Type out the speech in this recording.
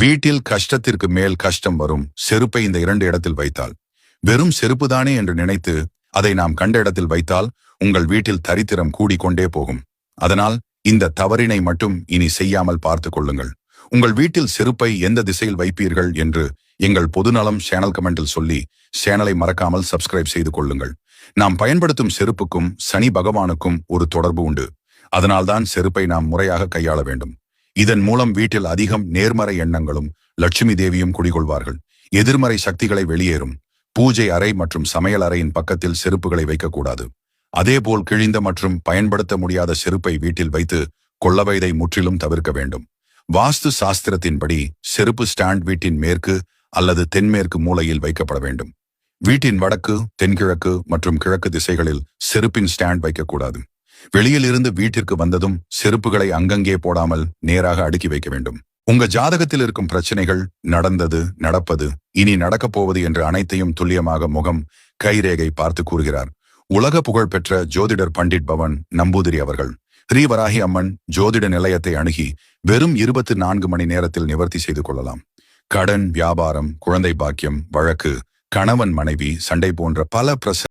வீட்டில் கஷ்டத்திற்கு மேல் கஷ்டம் வரும் செருப்பை இந்த இரண்டு இடத்தில் வைத்தால். வெறும் செருப்புதானே என்று நினைத்து அதை நாம் கண்ட இடத்தில் வைத்தால் உங்கள் வீட்டில் தரித்திரம் கூடிக்கொண்டே போகும். அதனால் இந்த தவறினை மட்டும் இனி செய்யாமல் பார்த்துக் கொள்ளுங்கள். உங்கள் வீட்டில் செருப்பை எந்த திசையில் வைப்பீர்கள் என்று எங்கள் பொதுநலம் சேனல் கமெண்டில் சொல்லி சேனலை மறக்காமல் சப்ஸ்கிரைப் செய்து கொள்ளுங்கள். நாம் பயன்படுத்தும் செருப்புக்கும் சனி பகவானுக்கும் ஒரு தொடர்பு உண்டு. அதனால்தான் செருப்பை நாம் முறையாக கையாள வேண்டும். இதன் மூலம் வீட்டில் அதிகம் நேர்மறை எண்ணங்களும் லட்சுமி தேவியும் குடிகொள்வார்கள். எதிர்மறை சக்திகளை வெளியேறும். பூஜை அறை மற்றும் சமையல் அறையின் பக்கத்தில் செருப்புகளை வைக்கக்கூடாது. அதேபோல் கிழிந்த மற்றும் பயன்படுத்த முடியாத செருப்பை வீட்டில் வைத்து கொள்ளவைதை முற்றிலும் தவிர்க்க வேண்டும். வாஸ்து சாஸ்திரத்தின்படி செருப்பு ஸ்டாண்ட் வீட்டின் மேற்கு அல்லது தென்மேற்கு மூலையில் வைக்கப்பட வேண்டும். வீட்டின் வடக்கு தென்கிழக்கு மற்றும் கிழக்கு திசைகளில் செருப்பின் ஸ்டாண்ட் வைக்கக்கூடாது. வெளியில் இருந்து வீட்டிற்கு வந்ததும் செருப்புகளை அங்கங்கே போடாமல் நேராக அடுக்கி வைக்க வேண்டும். உங்க ஜாதகத்தில் இருக்கும் பிரச்சனைகள் நடந்தது நடப்பது இனி நடக்கப் போவது என்று அனைத்தையும் துல்லியமாக முகம் கைரேகை பார்த்து கூறுகிறார். உலக புகழ் பெற்ற ஜோதிடர் பண்டிட் பவன் நம்பூதிரி அவர்கள் ஸ்ரீவராகி அம்மன் ஜோதிட நிலையத்தை அணுகி வெறும் இருபத்தி நான்கு மணி நேரத்தில் நிவர்த்தி செய்து கொள்ளலாம். கடன் வியாபாரம் குழந்தை பாக்கியம் வழக்கு கணவன் மனைவி சண்டை போன்ற பல பிரச்சனை